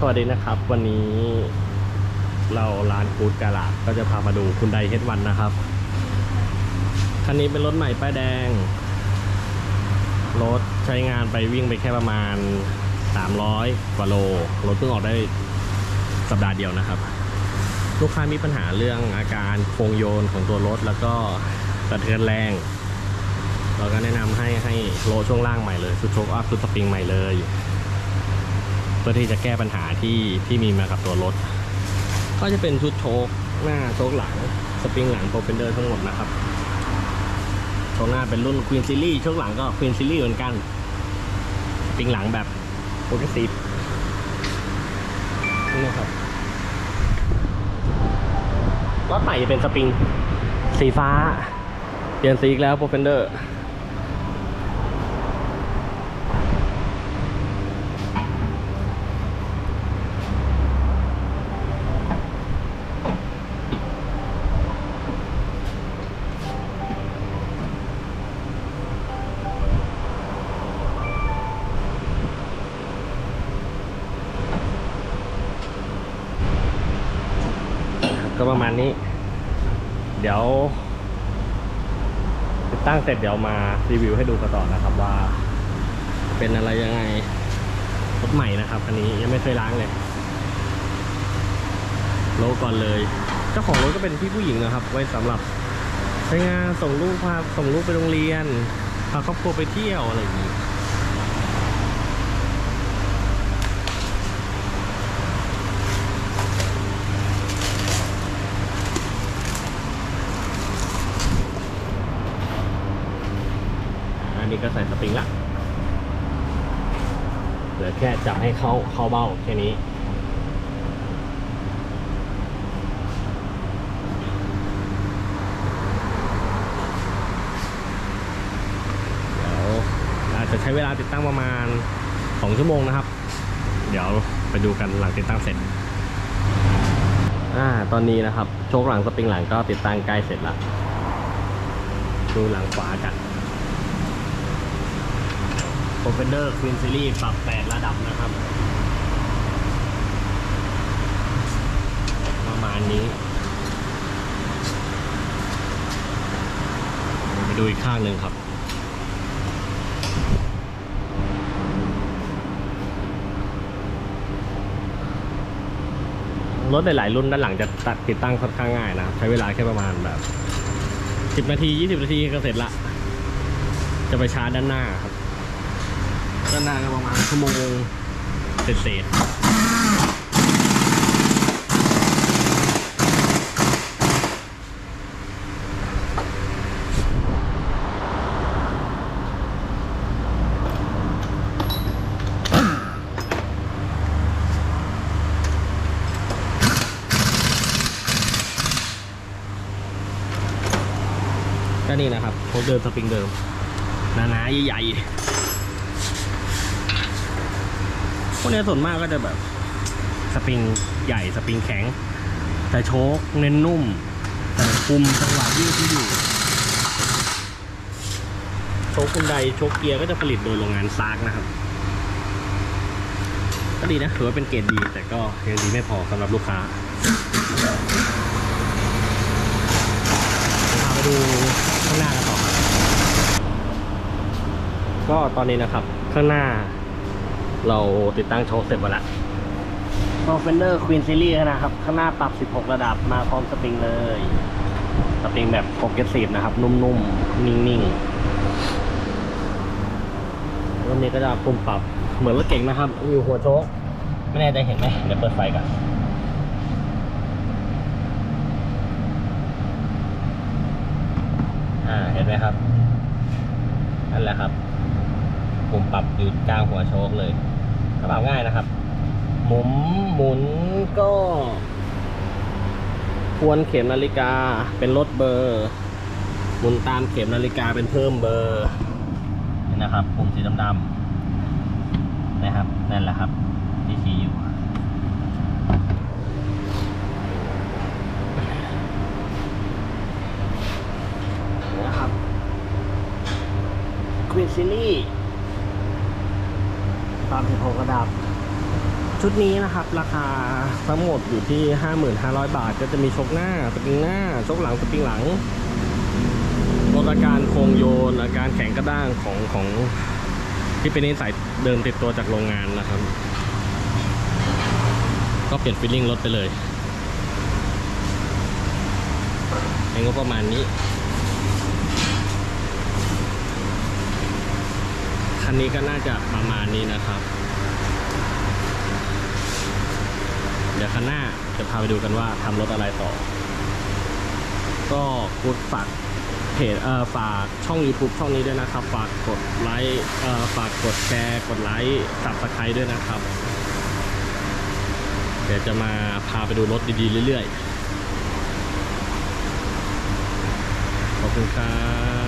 สวัสดีนะครับ วันนี้เราร้านกูดกาลาดก็จะพามาดูคุณไดเฮดวันนะครับ คันนี้เป็นรถใหม่ป้ายแดง รถใช้งานไปวิ่งไปแค่ประมาณ 300 กว่าโล รถเพิ่งออกได้สัปดาห์เดียวนะครับ ลูกค้ามีปัญหาเรื่องอาการโครงโยนของตัวรถแล้วก็กระเทือนแรง เราก็แนะนำให้ให้โลช่วงล่างใหม่เลยชุดโชคอัพชุดสปริงใหม่เลย พื่อที่จะแก้ปัญหาที่ที่มีมากับตัวรถ ก็จะเป็นชุดโชคหน้าโชคหลังสปริงหลังโปรเฟนเดอร์ทั้งหมดนะครับโชคหน้าเป็นรุ่น Queen Series โชคหลังก็ Queen Series เหมือนกันสปริงหลังแบบโปรเกรสซีฟนี่นะครับรถใหม่จะเป็นสปริงสีฟ้าเปลี่ยนสีอีกแล้วโปรเฟนเดอร์ ประมาณนี้ เดี๋ยว ติดตั้งเสร็จเดี๋ยวมารีวิวให้ดูกันต่อนะครับว่า เป็นอะไรยังไงรถใหม่นะครับอันนี้ยังไม่เคยล้างเลยโลก่อนเลย เจ้าของรถก็เป็นพี่ผู้หญิงนะครับ ไว้สำหรับใช้งานส่งลูกพาส่งลูกไปโรงเรียนพาครอบครัวไปเที่ยวอะไรอย่างนี้ นี้ก็ใส่สปริงละเหลือแค่จับให้เข้าเข้าเบ้าแค่นี้เดี๋ยวอาจจะใช้เวลาติดตั้งประมาณ 2 ชั่วโมงนะครับ เดี๋ยวไปดูกันหลังติดตั้งเสร็จ อ่า ตอนนี้นะครับ โชคหลังสปริงหลังก็ติดตั้งใกล้เสร็จแล้วดูหลังขวากัน โ o รเฟนเดอร์ควีนซีรีส์ปรับ 8 ระดับนะครับ ประมาณนี้ไปดูอีกข้างหนึ่งครับรถหลายๆรุ่นด้านหลังจะตัดติดตั้งค่อนข้างง่ายนะครับ ใช้เวลาแค่ประมาณแบบ 10 นาที 20 นาทีก็เสร็จละ จะไปชาร์จด้านหน้าครับ ด้านหน้าก็ประมาณชั่วโมงเศษๆก็นี่นะครับโคเดิมสปริงเดิมหนาๆใหญ่ๆ พวกนี้ส่วนมากก็จะแบบสปริงใหญ่สปริงแข็ง แต่โชคเน้นนุ่ม แต่คุมจังหวะวิ่งที่อยู่ โชคคุณใดโชคเกียร์ก็จะผลิตโดยโรงงานซากนะครับ ก็ดีนะถือว่าเป็นเกรดดี แต่ก็ยังดีไม่พอสำหรับลูกค้าพาไปดูข้างหน้ากันต่อครับก็ตอนนี้นะครับ ข้างหน้า เราติดตั้งโชว์เสร็จหมดล้ว p r o f e n d e r Queen Series นะครับ ข้างหน้าปรับ 16 ระดับมาพร้อมสปริงเลย สปริงแบบโปรเกรสซีฟนะครับ นุ่มๆ นิ่งๆรุ่นนี้ก็จะปุ่มปรับเหมือนรถเก่งนะครับอยู่หัวโชคไม่แน่ใจเห็นไหมเดี๋ยวเปิดไฟก่อนอ่าเห็นไหมครับนั่นแหละครับ ปุ่มปรับอยู่กลางหัวโชคเลย กระเป๋าง่ายนะครับ หมุนหมุนก็ควรเข็มนาฬิกาเป็นรถเบอร์หมุนตามเข็มนาฬิกาเป็นเพิ่มเบอร์นี่นะครับปุ่มสีดำดำนะครับนั่นแหละครับที่ชี้อยู่นะครับควีนซีรีส์ 36ระดับ ชุดนี้นะครับ ราคาทั้งหมดอยู่ที่ 55,000 บาท ก็จะมีชกหน้าสปริงหน้าชกหลังสปริงหลังลดอาการโครงโยนอาการแข็งกระด้างของของที่เป็นนิสัยเดิมติดตัวจากโรงงานนะครับ ก็เปลี่ยนฟิลลิ่งรถไปเลยในงบประมาณนี้ คันนี้ก็น่าจะประมาณนี้นะครับ เดี๋ยวคันหน้าจะพาไปดูกันว่าทำรถอะไรต่อ ก็กดฝากเพจเอ่อฝากช่อง YouTube ช่องนี้ด้วยนะครับ ฝากกดไลค์เอ่อฝากกดแชร์ กดไลค์สับสไครด้วยนะครับ เดี๋ยวจะมาพาไปดูรถดีๆเรื่อยๆ ขอบคุณครับ